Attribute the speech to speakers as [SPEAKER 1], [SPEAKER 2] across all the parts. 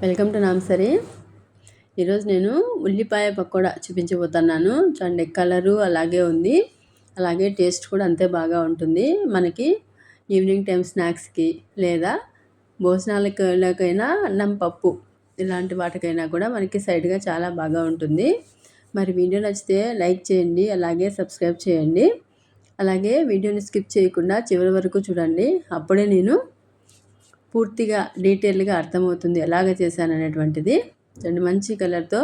[SPEAKER 1] Welcome to నామ్సరీ. ఈరోజు నేను ఉల్లిపాయ పకోడా చూపించబోతున్నాను. చూడండి కలరు అలాగే ఉంది. అలాగే టేస్ట్ కూడా అంతే బాగా ఉంటుంది. మనకి ఈవినింగ్ టైం స్నాక్స్కి లేదా భోజనాలకైనా అన్నం పప్పు ఇలాంటి వాటికైనా కూడా మనకి సైడ్గా చాలా బాగా ఉంటుంది. మరి వీడియో నచ్చితే లైక్ చేయండి అలాగే సబ్స్క్రైబ్ చేయండి. అలాగే వీడియోని స్కిప్ చేయకుండా చివరి వరకు చూడండి. అప్పుడే నేను పూర్తిగా డీటెయిల్గా అర్థమవుతుంది ఎలాగ చేశాను అనేటువంటిది. రెండు మంచి కలర్తో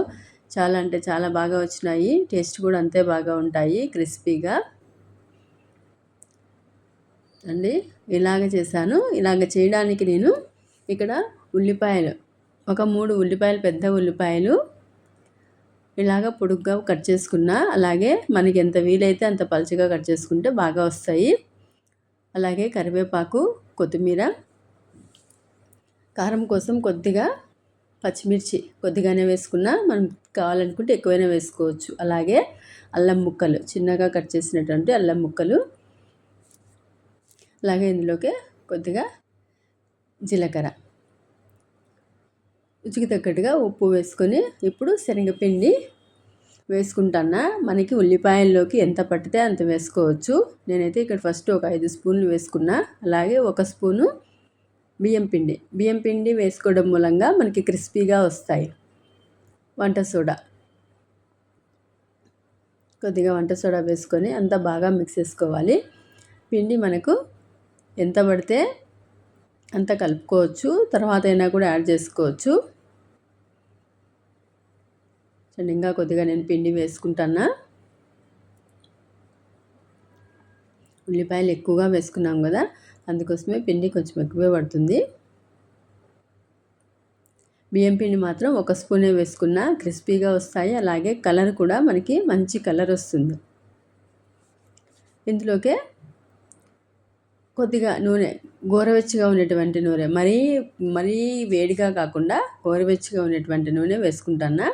[SPEAKER 1] చాలా అంటే చాలా బాగా వచ్చినాయి. టేస్ట్ కూడా అంతే బాగా ఉంటాయి క్రిస్పీగా. అండి ఇలాగ చేశాను. ఇలాగ చేయడానికి నేను ఇక్కడ ఉల్లిపాయలు ఒక మూడు ఉల్లిపాయలు పెద్ద ఉల్లిపాయలు ఇలాగ పొడుగ్గా కట్ చేసుకున్నా అలాగే మనకి ఎంత వీలైతే అంత పలుచగా కట్ చేసుకుంటే బాగా వస్తాయి. అలాగే కరివేపాకు కొత్తిమీర కారం కోసం కొద్దిగా పచ్చిమిర్చి కొద్దిగానే వేసుకున్నా మనం కావాలనుకుంటే ఎక్కువైనా వేసుకోవచ్చు. అలాగే అల్లం ముక్కలు చిన్నగా కట్ చేసినటువంటి అల్లం ముక్కలు. అలాగే ఇందులోకి కొద్దిగా జీలకర్ర. రుచికి తగ్గట్టుగా ఉప్పు వేసుకొని ఇప్పుడు శనగపిండి వేసుకుంటానా మనకి ఉల్లిపాయల్లోకి ఎంత పట్టితే అంత వేసుకోవచ్చు. నేనైతే ఇక్కడ ఫస్ట్ ఒక ఐదు స్పూన్లు వేసుకున్నా. అలాగే ఒక స్పూను బియ్యం పిండి. బియ్యం పిండి వేసుకోవడం మూలంగా మనకి క్రిస్పీగా వస్తాయి. వంట సోడా. కొద్దిగా వంట సోడా వేసుకొని అంతా బాగా మిక్స్ చేసుకోవాలి. పిండి మనకు ఎంత పడితే అంత కలుపుకోవచ్చు. తర్వాత అయినా కూడా యాడ్ చేసుకోవచ్చు. ఇంకా కొద్దిగా నేను పిండి వేసుకుంటానా? ఉల్లిపాయలు ఎక్కువగా వేసుకున్నాం కదా? అందుకోసమే పిండి కొంచెం ఎక్కువే పడుతుంది. బియ్యం పిండి మాత్రం ఒక స్పూనే వేసుకున్న క్రిస్పీగా వస్తాయి. అలాగే కలర్ కూడా మనకి మంచి కలర్ వస్తుంది. ఇందులోకే కొద్దిగా నూనె గోరవెచ్చగా ఉన్నటువంటి నూనె మరీ మరీ వేడిగా కాకుండా గోరవెచ్చగా ఉన్నటువంటి నూనె వేసుకుంటానా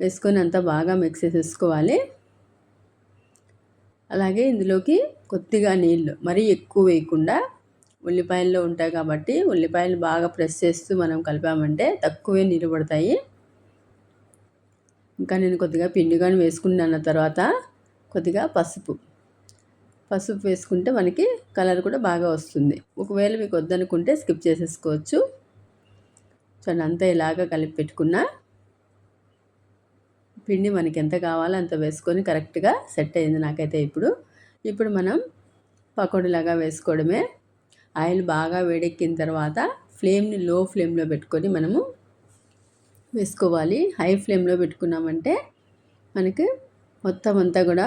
[SPEAKER 1] వేసుకొని అంతా బాగా మిక్స్ చేసేసుకోవాలి. అలాగే ఇందులోకి కొద్దిగా నీళ్ళు మరీ ఎక్కువ వేయకుండా ఉల్లిపాయల్లో ఉంటాయి కాబట్టి ఉల్లిపాయలు బాగా ప్రెస్ చేస్తూ మనం కలిపామంటే తక్కువే నీళ్ళు పడతాయి. ఇంకా నేను కొద్దిగా పిండి కానీ వేసుకున్నాను తర్వాత కొద్దిగా పసుపు. పసుపు వేసుకుంటే మనకి కలర్ కూడా బాగా వస్తుంది. ఒకవేళ మీకు వద్దనుకుంటే స్కిప్ చేసేసుకోవచ్చు. చూడండి అంతా ఇలాగా కలిపి పెట్టుకున్నా పిండి మనకి ఎంత కావాలో అంత వేసుకొని కరెక్ట్గా సెట్ అయింది నాకైతే ఇప్పుడు. ఇప్పుడు మనం పకోడీలాగా వేసుకోవడమే. ఆయిల్ బాగా వేడెక్కిన తర్వాత ఫ్లేమ్ని లో ఫ్లేమ్లో పెట్టుకొని మనము వేసుకోవాలి. హై ఫ్లేమ్లో పెట్టుకున్నామంటే మనకి మొత్తం అంతా కూడా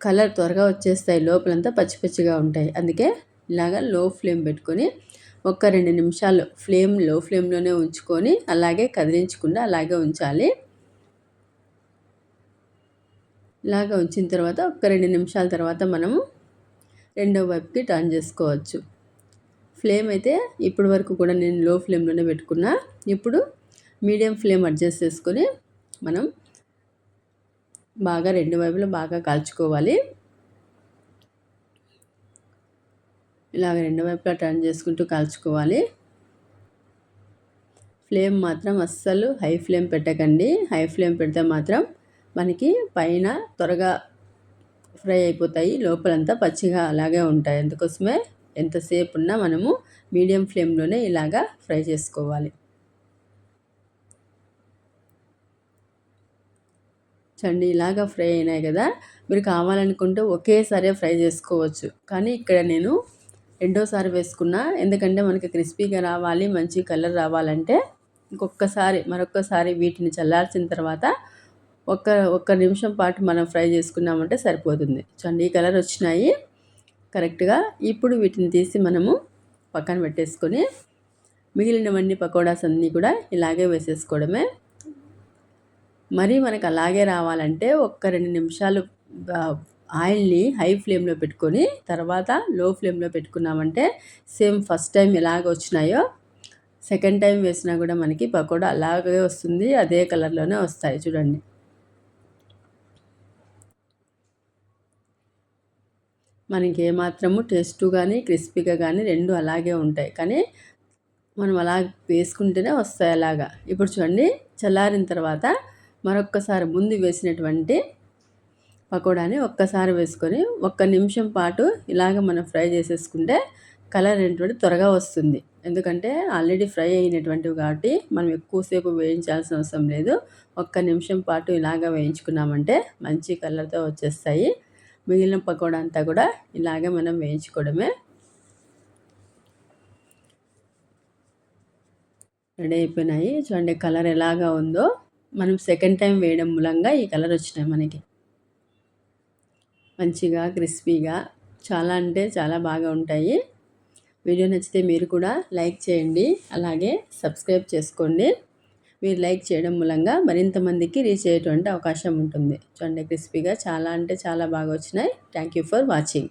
[SPEAKER 1] కలర్ త్వరగా వచ్చేస్తాయి. లోపలంతా పచ్చి పచ్చిగా ఉంటాయి. అందుకే ఇలాగా లో ఫ్లేమ్ పెట్టుకొని ఒక రెండు నిమిషాలు ఫ్లేమ్లో ఫ్లేమ్లోనే ఉంచుకొని అలాగే కదిలించకుండా అలాగే ఉంచాలి. ఇలాగ ఉంచిన తర్వాత ఒక రెండు నిమిషాల తర్వాత మనము రెండో వైపుకి టర్న్ చేసుకోవచ్చు. ఫ్లేమ్ అయితే ఇప్పటి వరకు కూడా నేను లో ఫ్లేమ్లోనే పెట్టుకున్నా. ఇప్పుడు మీడియం ఫ్లేమ్ అడ్జస్ట్ చేసుకొని మనం బాగా రెండు వైపులు బాగా కాల్చుకోవాలి. ఇలాగ రెండు వైపులా టర్న్ చేసుకుంటూ కాల్చుకోవాలి. ఫ్లేమ్ మాత్రం అస్సలు హై ఫ్లేమ్ పెట్టకండి. హై ఫ్లేమ్ పెడితే మాత్రం మనకి పైన త్వరగా ఫ్రై అయిపోతాయి. లోపలంతా పచ్చిగా అలాగే ఉంటాయి. అందుకోసమే ఎంతసేపు ఉన్నా మనము మీడియం ఫ్లేమ్లోనే ఇలాగా ఫ్రై చేసుకోవాలి. చండి ఇలాగా ఫ్రై అయినాయి కదా మీరు కావాలనుకుంటే ఒకేసారి ఫ్రై చేసుకోవచ్చు. కానీ ఇక్కడ నేను రెండోసారి వేసుకున్నా. ఎందుకంటే మనకి క్రిస్పీగా రావాలి మంచి కలర్ రావాలంటే ఇంకొకసారి మరొకసారి వీటిని చల్లార్చిన తర్వాత ఒక్క ఒక్క నిమిషం పాటు మనం ఫ్రై చేసుకున్నామంటే సరిపోతుంది. చూడండి ఈ కలర్ వచ్చినాయి. కరెక్ట్గా ఇప్పుడు వీటిని తీసి మనము పక్కన పెట్టేసుకొని మిగిలినవన్నీ పకోడాస్ అన్నీ కూడా ఇలాగే వేసేసుకోవడమే. మరి మనకు అలాగే రావాలంటే ఒక్క రెండు నిమిషాలు ఆయిల్ని హై ఫ్లేమ్లో పెట్టుకొని తర్వాత లో ఫ్లేమ్లో పెట్టుకున్నామంటే సేమ్ ఫస్ట్ టైం ఎలాగ వచ్చినాయో సెకండ్ టైం వేసినా కూడా మనకి పకోడా అలాగే వస్తుంది అదే కలర్లోనే వస్తాయి. చూడండి మనకి ఏమాత్రము టేస్ట్ కానీ క్రిస్పీగా కానీ రెండు అలాగే ఉంటాయి. కానీ మనం అలా వేసుకుంటేనే వస్తాయి అలాగా. ఇప్పుడు చూడండి చల్లారిన తర్వాత మరొక్కసారి ముందు వేసినటువంటి పకోడాని ఒక్కసారి వేసుకొని ఒక్క నిమిషం పాటు ఇలాగ మనం ఫ్రై చేసేసుకుంటే కలర్ అనేటువంటి త్వరగా వస్తుంది. ఎందుకంటే ఆల్రెడీ ఫ్రై అయినటువంటివి కాబట్టి మనం ఎక్కువసేపు వేయించాల్సిన అవసరం లేదు. ఒక్క నిమిషం పాటు ఇలాగ వేయించుకున్నామంటే మంచి కలర్తో వచ్చేస్తాయి. మిగిలిన పకోడా అంతా కూడా ఇలాగే మనం వేయించుకోవడమే. రెడీ అయిపోయినాయి. చూడండి కలర్ ఎలాగా ఉందో. మనం సెకండ్ టైం వేయడం మూలంగా ఈ కలర్ వచ్చినాయి మనకి. మంచిగా క్రిస్పీగా చాలా అంటే చాలా బాగా ఉంటాయి. వీడియో నచ్చితే మీరు కూడా లైక్ చేయండి. అలాగే సబ్స్క్రైబ్ చేసుకోండి. మీరు లైక్ చేయడం మూలంగా మరింత మందికి రీచ్ అయ్యేటువంటి అవకాశం ఉంటుంది. చూడండి క్రిస్పీగా చాలా అంటే చాలా బాగా వచ్చినాయి. Thank you for watching